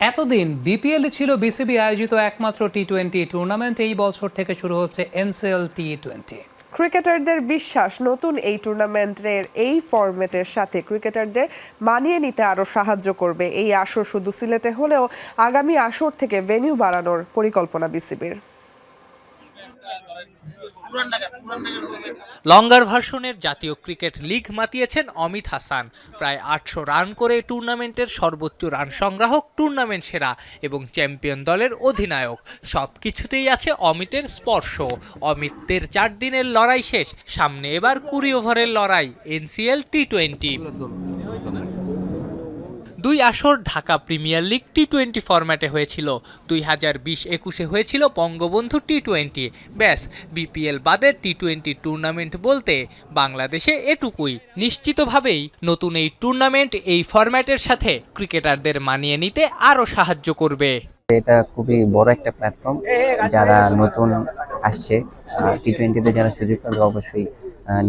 এতদিন বিপিএল ছিল বিসিবি আয়োজিত একমাত্র টি টোয়েন্টি টুর্নামেন্ট এই বছর থেকে শুরু হচ্ছে এনসিএল টি টোয়েন্টি ক্রিকেটারদের বিশ্বাস, নতুন এই টুর্নামেন্টের এই ফরম্যাটের সাথে ক্রিকেটারদের মানিয়ে নিতে আরও সাহায্য করবে। এই আসর শুধু সিলেটে হলেও আগামী আসর থেকে ভেনিউ বাড়ানোর পরিকল্পনা বিসিবির। লঙ্গার ভার্সনের জাতীয় ক্রিকেট লিগ মাতিয়েছেন অমিত হাসান। প্রায় আটশো রান করে টুর্নামেন্টের সর্বোচ্চ রান সংগ্রাহক টুর্নামেন্ট সেরা এবং চ্যাম্পিয়ন দলের অধিনায়ক। সব কিছুতেই আছে অমিতের স্পর্শ। অমিতদের চার দিনের লড়াই শেষ। সামনে এবার কুড়ি ওভারের লড়াই, এনসিএল টি টোয়েন্টি। দুই আসর Dhaka premier league T twenty ফরম্যাটে হয়েছিল। দুই হাজার বিশ একুশে হয়েছিল Bangabandhu T twenty bash, BPL বাদে টি টোয়েন্টি টুর্নামেন্ট বলতে বাংলাদেশে এটুকুই। নিশ্চিতভাবেই নতুন এই টুর্নামেন্ট এই ফরম্যাটের সাথে ক্রিকেটারদের মানিয়ে নিতে আরও সাহায্য করবে। এটা খুবই বড় একটা প্ল্যাটফর্ম যারা নতুন আসছে। টি টোয়েন্টিতে যারা সুযোগ পাবে, অবশ্যই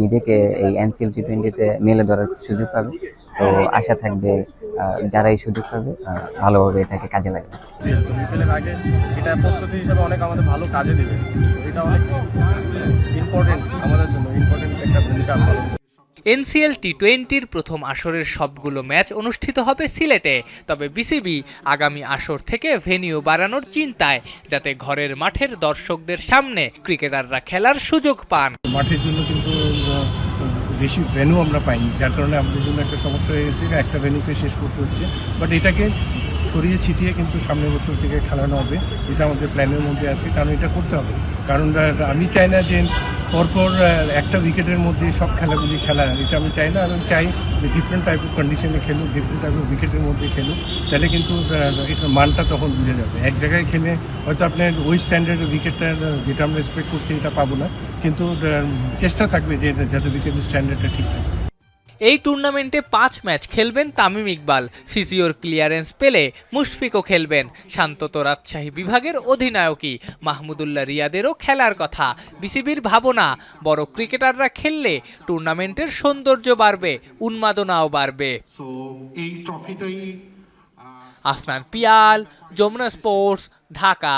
নিজেকে এই এনসিএল টি টোয়েন্টিতে মেলে ধরার সুযোগ পাবে। তো আশা থাকবে যারা এই সুযোগ পাবে ভালোভাবে এটাকে কাজে লাগবে। আগে এটা প্রস্তুতি হিসেবে অনেক আমাদের ভালো কাজে দেবে। এটা অনেক ইম্পর্টেন্ট আমাদের জন্য ইম্পর্টেন্ট একটা ভূমিকা এনসিএল টি টোয়েন্টির প্রথম আসরের সবগুলো ম্যাচ অনুষ্ঠিত হবে সিলেটে। তবে বিসিবি আগামী আসর থেকে ভেনিউ বাড়ানোর চিন্তায় যাতে ঘরের মাঠের দর্শকদের সামনে ক্রিকেটাররা খেলার সুযোগ পান। মাঠের জন্য কিন্তু বেশি ভেন্যু আমরা পাইনি। যার কারণে আমাদের জন্য একটা সমস্যা হয়ে গেছে একটা ভেন্যুতে শেষ করতে হচ্ছে। বাট এটাকে ছড়িয়ে ছিটিয়ে কিন্তু সামনের বছর থেকে খেলানো হবে, এটা আমাদের প্ল্যানের মধ্যে আছে, কারণ এটা করতে হবে। কারণ আমি চাই না যে পরপর একটা উইকেটের মধ্যে সব খেলাগুলি খেলা এটা আমি চাই না, আমি চাই যে ডিফারেন্ট টাইপ অফ কন্ডিশনে খেলুক ডিফারেন্ট টাইপ অফ উইকেটের মধ্যে খেলুক, তাহলে কিন্তু এটার মানটা তখন বুঝে যাবে। এক জায়গায় খেলে হয়তো আপনার ওই স্ট্যান্ডার্ডের উইকেটটা যেটা আমরা এক্সপেক্ট করছি, এটা পাবো না। কিন্তু চেষ্টা থাকবে যে যাতে উইকেটের স্ট্যান্ডার্ডটা ঠিক থাকে। এই টুর্নামেন্টে পাঁচ ম্যাচ খেলবেন তামিম ইকবাল। সিসিওর ক্লিয়ারেন্স পেলে মুশফিকও খেলবেন। শান্তত রাজশাহী বিভাগের অধিনায়কই। মাহমুদুল্লাহ রিয়াদেরও খেলার কথা। বিসিবির ভাবনা বড় ক্রিকেটাররা খেললে টুর্নামেন্টের সৌন্দর্য বাড়বে উন্মাদনাও বাড়বে। So Afnan Piyal Jamuna sports Dhaka.